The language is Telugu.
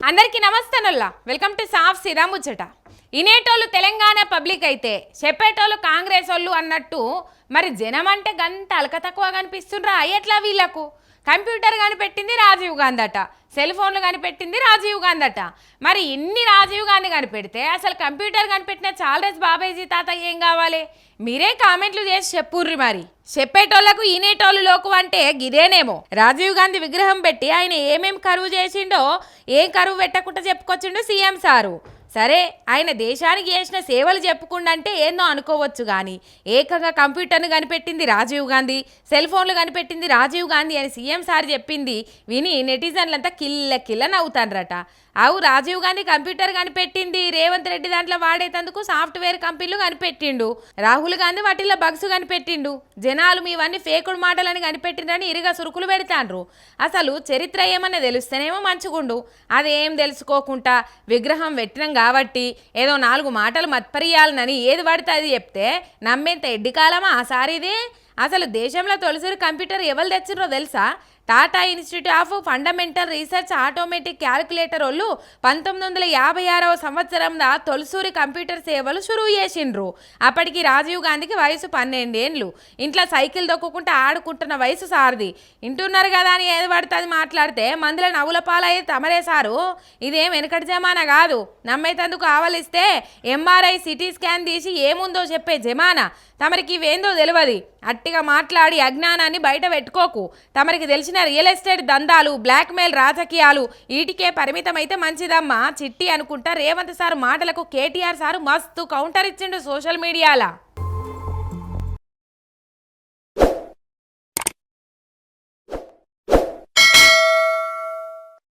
అందరికీ నమస్తేనల్లా వెల్కమ్ టు సాఫ్ సిరా ముచ్చట ఇనేటోళ్ళు తెలంగాణ పబ్లిక్ అయితే చెప్పేటోళ్ళు కాంగ్రెస్ వాళ్ళు అన్నట్టు మరి జనం అంటే గంట అలక తక్కువ కనిపిస్తుండ్రా? ఎట్లా వీళ్ళకు? కంప్యూటర్ కనిపెట్టింది రాజీవ్ గాంధీ అట సెల్ ఫోన్లు కనిపెట్టింది రాజీవ్ గాంధీ అట మరి ఇన్ని రాజీవ్ గాంధీ కనిపెడితే అసలు కంప్యూటర్ కనిపెట్టిన చాలరేజ్ బాబాజీ తాత ఏం కావాలి? మీరే కామెంట్లు చేసి చెప్పుర్రి మరి. చెప్పేటోళ్ళకు ఈనేటోళ్ళు లోకు అంటే గిదేనేమో. రాజీవ్ గాంధీ విగ్రహం పెట్టి ఆయన ఏమేం కరువు చేసిండో ఏం కరువు పెట్టకుండా చెప్పుకొచ్చిండో సీఎం సారు. సరే ఆయన దేశానికి చేసిన సేవలు చెప్పుకుండంటే ఏందో అనుకోవచ్చు కానీ ఏకంగా కంప్యూటర్ను కనిపెట్టింది రాజీవ్ గాంధీ సెల్ ఫోన్లు కనిపెట్టింది రాజీవ్ గాంధీ అని సీఎం సార్ చెప్పింది విని నెటిజన్లంతా కిల్ల కిల్ల నవ్వుతాన్రట. అవు రాజీవ్ గాంధీ కంప్యూటర్ కనిపెట్టింది రేవంత్ రెడ్డి దాంట్లో వాడేటందుకు సాఫ్ట్వేర్ కంపెనీలు కనిపెట్టిండు రాహుల్ గాంధీ వాటిల్లో బగ్స్ కనిపెట్టిండు జనాలు మీవన్నీ ఫేకుడు మాటలని కనిపెట్టిండ్రని ఇరుగా సురుకులు పెడతాండ్రు అసలు చరిత్ర ఏమన్నా తెలుస్తేనేమో మంచిగుండు. అదేం తెలుసుకోకుండా విగ్రహం పెట్టినాం కాబట్టి ఏదో నాలుగు మాటలు మత్పరియాలనని ఏది పడితే అది చెప్తే నమ్మేంత ఎడ్డి కాలమా ఆ సారిది? అసలు దేశంలో తొలిసారి కంప్యూటర్ ఎవరు తెచ్చినో తెలుసా? Tata Institute of Fundamental Research automatic calculator వాళ్ళు పంతొమ్మిది వందల యాభై ఆరవ సంవత్సరంలో తొలిసూరి కంప్యూటర్ సేవలు షురు చేసిండ్రు. అప్పటికి రాజీవ్ గాంధీకి వయసు పన్నెండేండ్లు. ఇంట్లో సైకిల్ దొక్కుకుంటూ ఆడుకుంటున్న వయసు సారిది. వింటున్నారు కదా అని ఏది పడితే అది మాట్లాడితే మందుల నవ్వుల పాలయ్యే తమరే సారు. ఇదేం వెనకటి జమానా కాదు. నమ్మేతందుకు ఆవలిస్తే ఎంఆర్ఐ సిటీ స్కాన్ తీసి ఏముందో చెప్పే జమానా. తమరికి ఇవేందో తెలియదు అట్టిగా మాట్లాడి అజ్ఞానాన్ని బయట పెట్టుకోకు. తమరికి తెలిసిన రియల్ ఎస్టేట్ దందాలు బ్లాక్మెయిల్ రాజకీయాలు వీటికే పరిమితమైతే మంచిదమ్మా చిట్టి అనుకుంటా రేవంత్ సార్ మాటలకు కేటీఆర్ సార్ మస్తు కౌంటర్ ఇచ్చిండు సోషల్ మీడియాలా.